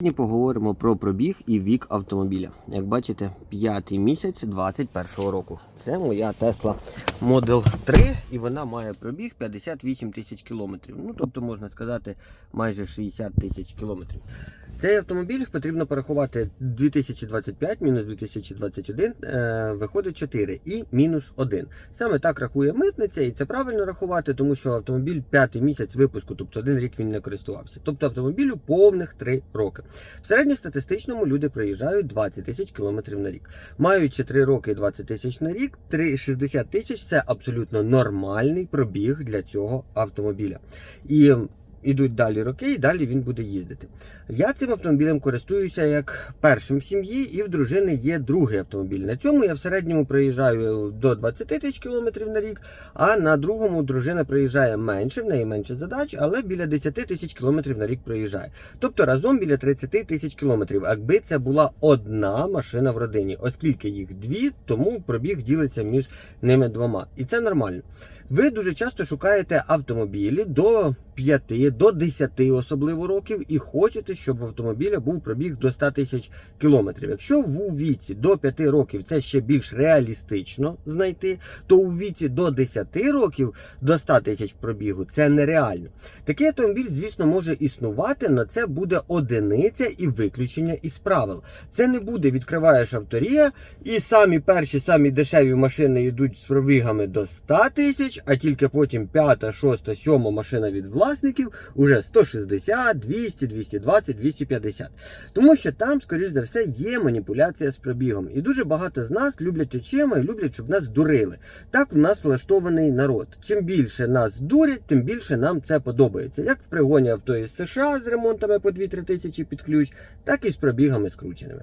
Сьогодні поговоримо про пробіг і вік автомобіля. Як бачите, п'ятий місяць 21-го року. Це моя Tesla Model 3 і вона має пробіг 58 тисяч кілометрів. Ну, тобто, можна сказати, майже 60 тисяч кілометрів. Цей автомобіль потрібно порахувати 2025 мінус 2021, е, виходить 4 і мінус 1. Саме так рахує митниця, і це правильно рахувати, тому що автомобіль п'ятий місяць випуску, тобто один рік він не користувався. Тобто автомобілю повних 3 роки. В середньостатистичному люди проїжджають 20 тисяч кілометрів на рік. Маючи 3 роки і 20 тисяч на рік, 3, 60 тисяч це абсолютно нормальний пробіг для цього автомобіля. І Ідуть далі роки, і далі він буде їздити. Я цим автомобілем користуюся як першим в сім'ї, і в дружини є другий автомобіль. На цьому я в середньому приїжджаю до 20 тисяч кілометрів на рік, а на другому дружина приїжджає менше, в неї менше задач, але біля 10 тисяч кілометрів на рік проїжджає. Тобто разом біля 30 тисяч кілометрів, якби це була одна машина в родині, оскільки їх дві, тому пробіг ділиться між ними двома. І це нормально. Ви дуже часто шукаєте автомобілі до 5, до 10 особливо років і хочете, щоб в автомобіля був пробіг до 100 тисяч кілометрів. Якщо в віці до 5 років це ще більш реалістично знайти, то у віці до 10 років до 100 тисяч пробігу це нереально. Такий автомобіль, звісно, може існувати, але це буде одиниця і виключення із правил. Це не буде відкриваєш авторія, і самі перші, самі дешеві машини йдуть з пробігами до 100 тисяч, а тільки потім п'ята, шоста, сьома машина від власників уже 160, 200, 220, 250. Тому що там, скоріш за все, є маніпуляція з пробігом. І дуже багато з нас люблять очима і люблять, щоб нас дурили. Так в нас влаштований народ. Чим більше нас дурять, тим більше нам це подобається. Як в пригоні авто із США з ремонтами по 2-3 тисячі під ключ, так і з пробігами скрученими.